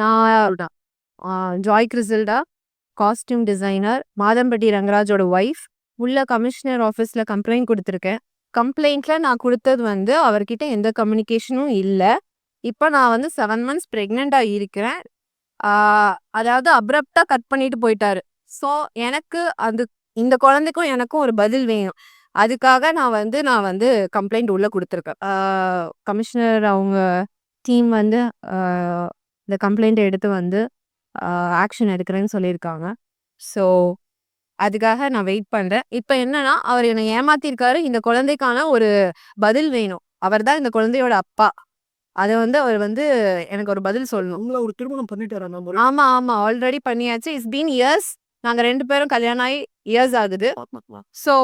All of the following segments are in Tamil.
நான் ஜாய் கிறிசல்டா காஸ்டியூம் டிசைனர் மாதம்பட்டி ரங்கராஜோட ஒய்ஃப் உள்ள கமிஷனர் ஆஃபீஸில் கம்ப்ளைண்ட் கொடுத்துருக்கேன். கம்ப்ளைண்ட்டில் நான் கொடுத்தது வந்து அவர்கிட்ட எந்த கம்யூனிகேஷனும் இல்லை. இப்போ நான் வந்து செவன் மந்த்ஸ் ப்ரெக்னெண்ட்டாக இருக்கிறேன். அதாவது அப்ரப்டாக கட் பண்ணிட்டு போயிட்டாரு. ஸோ எனக்கு அது இந்த குழந்தைக்கும் எனக்கும் ஒரு பதில் வேணும். அதுக்காக நான் வந்து நான் வந்து கம்ப்ளைண்ட் உள்ளே கொடுத்துருக்கேன். கமிஷனர் அவங்க டீம் வந்து இந்த கம்ப்ளைண்ட்டை எடுத்து வந்து ஆக்ஷன் எடுக்கிறேன்னு சொல்லியிருக்காங்க. ஸோ அதுக்காக நான் வெயிட் பண்ணுறேன் இப்போ என்னன்னா அவர் என்னை ஏமாத்திருக்காரு. இந்த குழந்தைக்கான ஒரு பதில் வேணும். அவர் தான் இந்த குழந்தையோட அப்பா. அதை வந்து அவர் வந்து எனக்கு ஒரு பதில் சொல்லணும். உங்களை ஒரு திருமணம் பண்ணிட்டாரா ஆமா ஆமா. ஆல்ரெடி பண்ணியாச்சு. இட்ஸ் பீன் இயர்ஸ் நாங்க ரெண்டு பேரும் கல்யாணம் ஆகி இயர்ஸ் ஆகுது. ஸோ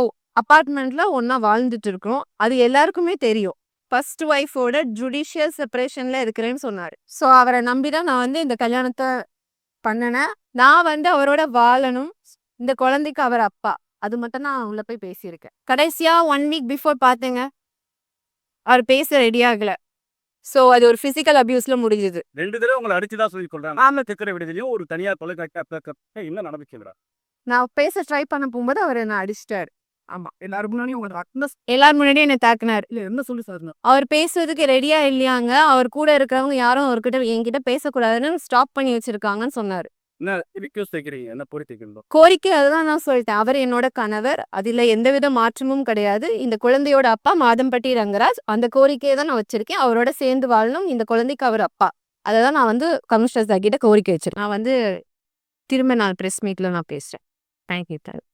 அப்பார்ட்மெண்ட்ல ஒண்ணா வாழ்ந்துட்டு இருக்கோம். அது எல்லாருக்குமே தெரியும். ஃபர்ஸ்ட் ஒய்ஃபோட ஜுடிஷியல் செப்பரேஷன்ல இருக்கிறேன்னு சொன்னாரு. ஸோ அவரை நம்பி தான் நான் வந்து இந்த கல்யாணத்தை பண்ணினேன். நான் வந்து அவரோட வாழணும் இந்த குழந்தைக்கு அவர் அப்பா. அது மட்டும் நான் உள்ள போய் பேசியிருக்கேன். கடைசியா ஒன் வீக் பிஃபோர் பார்த்தேங்க அவர் பேச ரெடி ஆகல. ஸோ அது ஒரு ஃபிசிக்கல் அபியூஸ்ல முடிஞ்சுது. ரெண்டு தடவை உங்களை அடிச்சுதான் சொல்லி கொள்றாங்க. ஆமா. திக்கிற விடுதலையும் ஒரு தனியார் தொலைக்காட்சி என்ன நடந்துச்சுங்கிறா நான் பேச ட்ரை பண்ண போகும்போது அவர் என்ன அடிச்சிட்டாரு. ஆமா. எல்லாரும் முன்னாடியும் எல்லாரும் முன்னாடியும் என்ன தாக்குனாரு. இல்ல என்ன சொல்லி சார் அவர் பேசுறதுக்கு ரெடியா இல்லையாங்க. அவர் கூட இருக்கிறவங்க யாரும் அவர்கிட்ட என்கிட்ட பேசக்கூடாதுன்னு ஸ்டாப் பண்ணி வச்சிருக்காங்கன்னு சொன்னாரு. கோரிக்கை அதுதான் நான் சொல்லிட்டேன். அவர் என்னோட கணவர். அதுல எந்தவித மாற்றமும் கிடையாது. இந்த குழந்தையோட அப்பா மாதம்பட்டி ரங்கராஜ். அந்த கோரிக்கையை தான் நான் வச்சிருக்கேன். அவரோட சேர்ந்து வாழணும் இந்த குழந்தைக்கு அவர் அப்பா. அதை தான் நான் வந்து கமிஷனர் சார் கிட்ட கோரிக்கை வச்சிருக்கேன். நான் வந்து திரும்ப நான் ப்ரெஸ் மீட்ல நான் பேசுறேன். தேங்க்யூ